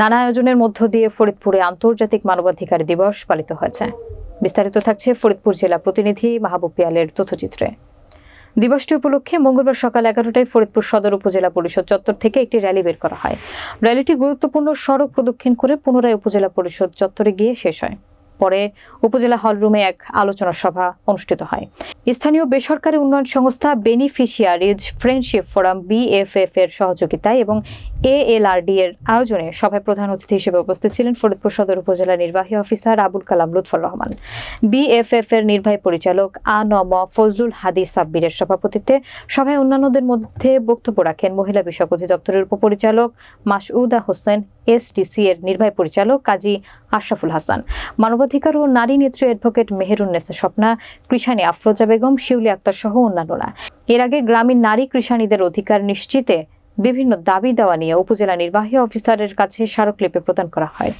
নানা আয়োজনের মধ্য দিয়ে ফরিদপুরে আন্তর্জাতিক মানবাধিকার দিবস পালিত হয়েছে। বিস্তারিত থাকছে ফরিদপুর জেলা প্রতিনিধি মাহবুব পিয়ালের তথ্যচিত্রে। দিবসটি উপলক্ষে মঙ্গলবার সকাল এগারোটায় ফরিদপুর সদর উপজেলা পরিষদ চত্বর থেকে একটি র্যালি বের করা হয়। র্যালিটি গুরুত্বপূর্ণ সড়ক প্রদক্ষিণ করে পুনরায় উপজেলা পরিষদ চত্বরে গিয়ে শেষ হয়। পরে উপজেলা হলরুমে এক আলোচনা সভা অনুষ্ঠিত হয়। স্থানীয় বেসরকারি উন্নয়ন সংস্থা বেনিফিশিয়ারিজ ফ্রেন্ডশিপ ফোরাম বিএফএফ এর সহযোগিতায় এবং এএলআরডি এর আয়োজনে সভায় প্রধান অতিথি হিসেবে উপস্থিত ছিলেন ফরিদপুর সদর উপজেলা নির্বাহী officer Abul Kalam Lutfar Rahman. B F নির্বাহী পরিচালক আ নম ফজলুল হাদি সাব্বিরের সভাপতিত্বে সভায় অন্যান্যদের মধ্যে বক্তব্য রাখেন মহিলা বিষয়ক অধিদপ্তরের উপপরিচালক মাসউদা হোসেন এসডিসি এর নির্বাহী পরিচালক কাজী আশরাফুল হাসান। মানবাধিকার ও নারী নেত্রী অ্যাডভোকেট মেহেরুন্নেসা স্বপ্না, কৃষানি আফরোজা বেগম, শিউলি আক্তার সহ অন্যান্যরা। এর আগে গ্রামীণ নারী কৃষানীদের অধিকার নিশ্চিতে বিভিন্ন দাবি দেওয়া নিয়ে উপজেলা নির্বাহী অফিসারের কাছে স্মারকলিপি প্রদান করা হয়।